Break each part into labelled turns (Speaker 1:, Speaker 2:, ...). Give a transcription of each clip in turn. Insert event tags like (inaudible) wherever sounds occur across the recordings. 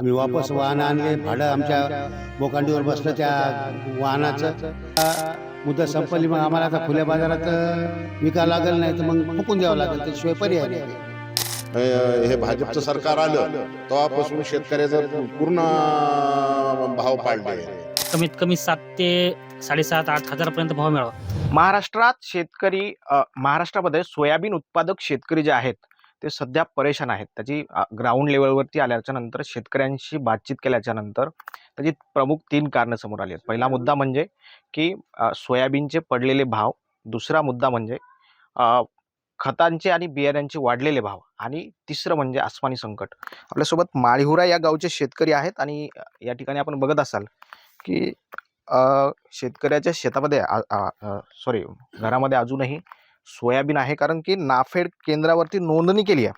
Speaker 1: आम्ही वापस वाहन आणले भाडं आमच्या बोकांडीवर बसलं त्या वाहनाचं. मुदत संपली मग आम्हाला आता खुल्या बाजारात विकावं लागेल नाही तर मग फुकून द्यावं लागेल त्याशिवाय पर्याय नाही
Speaker 2: हे भाजपचं सरकार आलं तेव्हापासून शेतकऱ्याचा पूर्ण भाव पाडले.
Speaker 3: कमीत कमी सात ते साडेसात आठ हजारपर्यंत भाव मिळावा.
Speaker 4: महाराष्ट्रात शेतकरी अ, महाराष्ट्रामध्ये सोयाबीन उत्पादक शेतकरी जे आहेत ते सध्या परेशान आहेत. त्याची ग्राउंड लेवलवरती आल्याच्यानंतर शेतकऱ्यांशी बातचीत केल्याच्यानंतर त्याची प्रमुख तीन कारणं समोर आली आहेत. पहिला मुद्दा म्हणजे की सोयाबीनचे पडलेले भाव. दुसरा मुद्दा म्हणजे खतांचे आणि बियाण्यांचे वाढलेले भाव. आणि तिसरं म्हणजे आसमानी संकट. आपल्यासोबत माळीहुरा या गावचे शेतकरी आहेत आणि या ठिकाणी आपण बघत असाल की शेतकऱ्याच्या शेतामध्ये सॉरी घरामध्ये अजूनही सोयाबीन आहे. कारण की नाफेड केंद्रावरती नोंदणी केली आहे.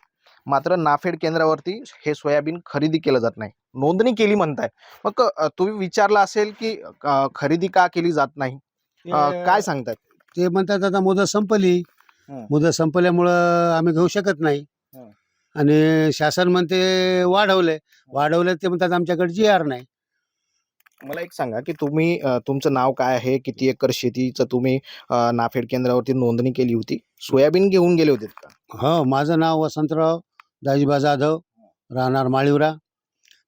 Speaker 4: मात्र नाफेड केंद्रावरती हे सोयाबीन खरेदी केलं जात नाही. नोंदणी केली म्हणताय. मग तुम्ही विचारलं असेल की खरेदी का केली जात नाही? काय सांगताय?
Speaker 1: ते म्हणतात आता मुदत संपली. मुदत संपल्यामुळं आम्ही घेऊ शकत नाही. आणि शासन म्हणते वाढवले वाढवले ते म्हणतात आमच्याकडे जी आर नाही.
Speaker 4: मला एक सांगा की तुम्ही तुमचं नाव काय आहे? किती एकर शेतीचं तुम्ही नाफेड केंद्रावरती नोंदणी केली होती? सोयाबीन घेऊन गेले होते का?
Speaker 1: हो माझं नाव वसंतराव दाजीबा जाधव राहणार माळीवरा.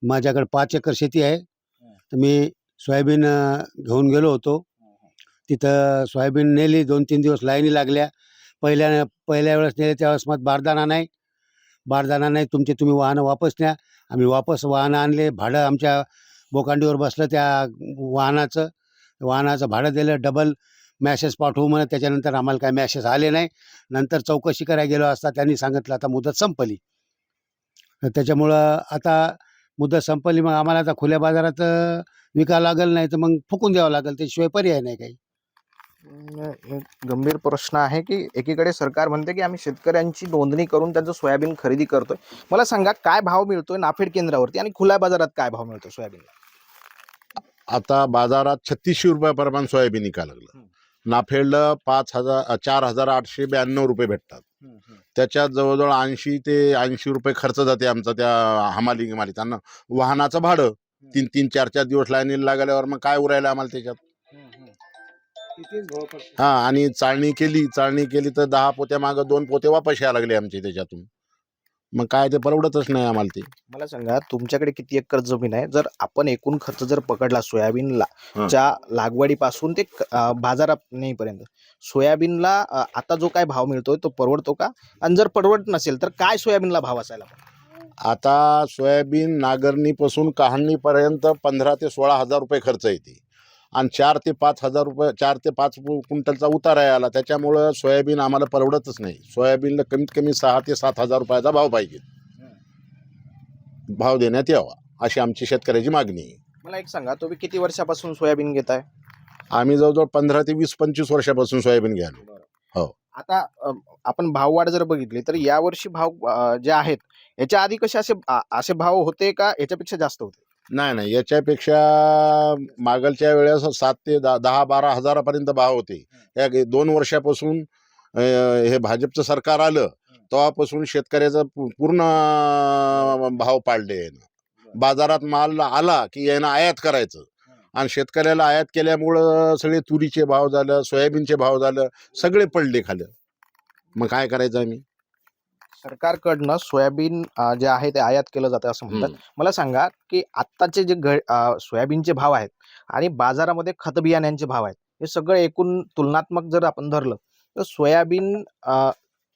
Speaker 1: माझ्याकडे पाच एकर शेती आहे. तर मी सोयाबीन घेऊन गेलो होतो. तिथं सोयाबीन नेली दोन तीन दिवस लाईनी लागल्या. पहिल्या पहिल्या वेळेस नेले त्यावेळेस मग बारदाना नाही. बारदाना नाही तुमचे तुम्ही वाहनं वापस न्या. आम्ही वापस वाहनं आणले भाडं आमच्या बोकांडीवर बसलं त्या वाहनाचं. वाहनाचं भाडं दिलं डबल मॅसेज पाठवू म्हणत त्याच्यानंतर आम्हाला काय मॅसेज आले नाही. नंतर चौकशी करायला गेलो असता त्यांनी सांगितलं आता मुदत संपली. तर त्याच्यामुळं आता मुदत संपली मग आम्हाला आता खुल्या बाजारात विकावं लागेल नाही तर मग फुकून द्यावं लागेल. त्याशिवाय पर्याय नाही काही.
Speaker 4: एक गंभीर प्रश्न आहे की एकीकडे सरकार म्हणते की आम्ही शेतकऱ्यांची नोंदणी करून त्यांचं सोयाबीन खरेदी करतोय. मला सांगा काय भाव मिळतोय नाफेड केंद्रावरती आणि खुल्या बाजारात काय भाव मिळतोय सोयाबीनला?
Speaker 2: आता बाजारात छत्तीसशे रुपयाप्रमाणे सोयाबीन निघायला लागलं. नाफेडला पाच हजार चार हजार आठशे ब्याण्णव रुपये भेटतात. त्याच्यात जवळजवळ ऐंशी ते ऐंशी रुपये खर्च जाते आमचा त्या हमाली गिमाली. त्यांना वाहनाचं भाडं तीन तीन चार चार दिवस लाईनीला लागल्यावर मग काय उरायला आम्हाला त्याच्यात? हा आणि चाळणी केली चाळणी केली तर दहा पोत्या मागं दोन पोते वापस यायला लागले आमचे त्याच्यातून मग काय ते परवडतच नाही आम्हाला ते
Speaker 4: मला सांगा तुमच्याकडे किती एकर जमीन आहे जर आपण एकूण खर्च जर पकडला सोयाबीनला
Speaker 2: हं.
Speaker 4: च्या लागवडीपासून ते क- अं, बाजारात नेईपर्यंत सोयाबीनला अं, आता जो काय भाव मिळतोय तो परवडतो का आणि जर परवडत नसेल तर काय सोयाबीनला भाव असायला पाहिजे?
Speaker 2: आता सोयाबीन नांगरणीपासून काढणीपर्यंत पंधरा ते सोळा हजार रुपये खर्च येते आणि चार ते पाच हजार रुपये चार ते पाच क्विंटलचा उतारा आला. त्याच्यामुळं सोयाबीन आम्हाला परवडतच नाही. सोयाबीनला कमीत कमी सहा ते सात हजार रुपयाचा भाव पाहिजे. भाव देण्यात यावा अशी आमची शेतकऱ्याची मागणी आहे.
Speaker 4: मला एक सांगा तुम्ही किती वर्षापासून सोयाबीन घेताय?
Speaker 2: आम्ही जवळजवळ पंधरा ते वीस पंचवीस वर्षापासून सोयाबीन घ्यालो
Speaker 4: आता अं, आपण भाववाढ जर बघितली तर यावर्षी भाव अं, जे आहेत याच्या आधी कसे असे असे भाव होते का याच्यापेक्षा जास्त होते?
Speaker 2: नाही नाही. याच्यापेक्षा मागलच्या वेळेस सात ते दहा दहा बारा हजारापर्यंत भाव होते. या गे- दोन वर्षापासून अं, हे भाजपचं सरकार आलं तेव्हापासून शेतकऱ्याचा पू- पूर्ण भाव पाडले यानं. बाजारात माल आला की यानं आयात करायचं. आणि शेतकऱ्याला आयात केल्यामुळं सगळे तुरीचे भाव झालं सोयाबीनचे भाव झालं सगळे पडले खालं. मग काय करायचं आम्ही?
Speaker 4: सरकारकडनं सोयाबीन अं, जे आहे ते आयात केलं जातं असं म्हणतात.
Speaker 2: हम्म.
Speaker 4: मला सांगा की आत्ताचे जे घ अं, सोयाबीनचे भाव आहेत आणि बाजारामध्ये खत बियाण्यांचे भाव आहेत हे सगळं एकूण तुलनात्मक जर आपण धरलं तर सोयाबीन अं,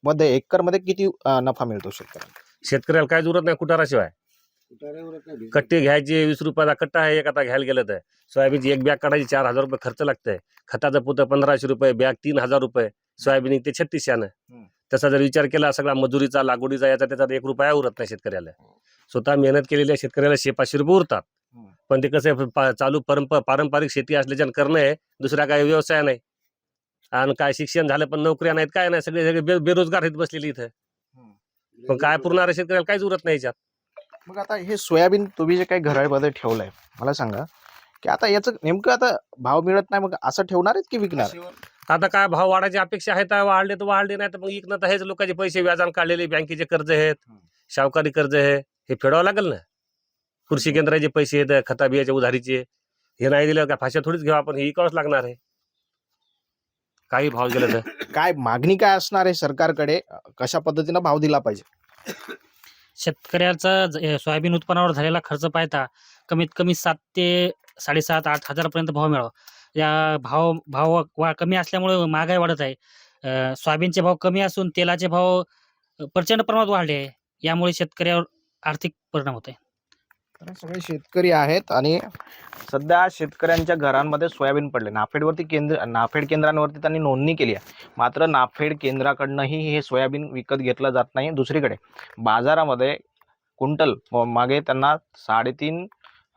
Speaker 4: मध्ये एकरमध्ये किती अं, नफा मिळतो शेतकऱ्यांना?
Speaker 5: शेतकऱ्याला काय जरूरत नाही कुटाराशिवाय. कट्टे घ्यायचे वीस रुपयाला कट्टा आहे एक आता घ्यायला गेलं तर. सोयाबीनची एक बॅग काढायची चार हजार रुपये खर्च लागतंय. खताचं पोतं पंधराशे रुपये बॅग तीन हजार रुपये. सोयाबीन निघते छत्तीसशेनं
Speaker 4: हम्म.
Speaker 5: तसा जर विचार केला सगळा मजुरीचा लागवडीचा याचा त्याचा एक रुपया उरत नाही शेतकऱ्याला. स्वतः मेहनत केलेल्या शेतकऱ्याला शे पाचशे रुपये उरतात.
Speaker 4: हम्म.
Speaker 5: पण ते कसं आहे, चालू परंप पारंपरिक शेती असल्याच्यानं करणं आहे दुसरा काय व्यवसाय नाही. आणि काय शिक्षण झालं पण नोकऱ्या नाहीत काय नाही सगळे सगळे बे- बेरोजगार आहेत बसलेली इथं. पण काय पुरणाऱ्या शेतकऱ्याला काहीच उरत नाही याच्यात.
Speaker 4: मग आता हे सोयाबीन तुम्ही जे काही घरामध्ये ठेवलंय मला सांगा की आता याचं नेमकं आता भाव मिळत नाही मग असं ठेवणार आहेत की विकणार?
Speaker 5: आता काय भाव वाढायची अपेक्षा आहे तर वाढले तर वाढले नाही तर मग इकणं तर हेच लोकांचे पैसे व्याजान काढलेले बँकेचे कर्ज आहेत. सावकारी कर्ज आहे हे फेडावं लागेल ना? कृषी केंद्राचे पैसे आहेत खता बियाच्या उधारीचे हे नाही दिलं का फाशा थोडीच घेऊ आपण हे इकावंच लागणार आहे. काही भाव गेलं तर? (coughs)
Speaker 4: काय मागणी काय असणार आहे सरकारकडे? कशा पद्धतीनं भाव दिला पाहिजे?
Speaker 3: शेतकऱ्याचा ज- सोयाबीन उत्पन्नावर झालेला खर्च पाहता कमीत कमी सात ते साडेसात आठ हजारापर्यंत भाव मिळावा. या भाव भाव वा कमी असल्यामुळे महागाई वाढत आहे. अ, सोयाबीनचे भाव कमी असून तेलाचे भाव प्रचंड प्रमाणात वाढले आहे. यामुळे शेतकऱ्यावर आर्थिक परिणाम होत आहे.
Speaker 4: तर सगळे शेतकरी आहेत आणि सध्या शेतकऱ्यांच्या घरांमध्ये सोयाबीन पडले. नाफेडवरती केंद्र नाफेड केंद्रांवरती त्यांनी नोंदणी केली आहे. मात्र नाफेड केंद्राकडनंही हे सोयाबीन विकत घेतलं जात नाही. दुसरीकडे बाजारामध्ये कुंटल म मागे त्यांना साडेतीन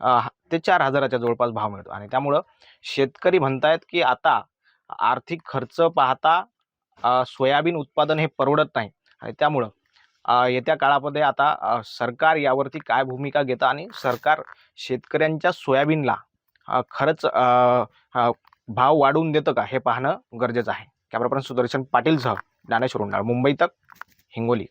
Speaker 4: अ, ते चार हजाराच्या जवळपास भाव मिळतो. आणि त्यामुळं शेतकरी म्हणतायत की आता आर्थिक खर्च पाहता सोयाबीन उत्पादन हे परवडत नाही. आणि त्यामुळं येत्या काळामध्ये आता सरकार यावरती काय भूमिका घेतं आणि सरकार शेतकऱ्यांच्या सोयाबीनला खरंच भाव वाढवून देतं का हे पाहणं गरजेचं आहे. कॅमेरा सुदर्शन पाटील सह ज्ञानेश्वर उंडाळ मुंबई तक हिंगोली.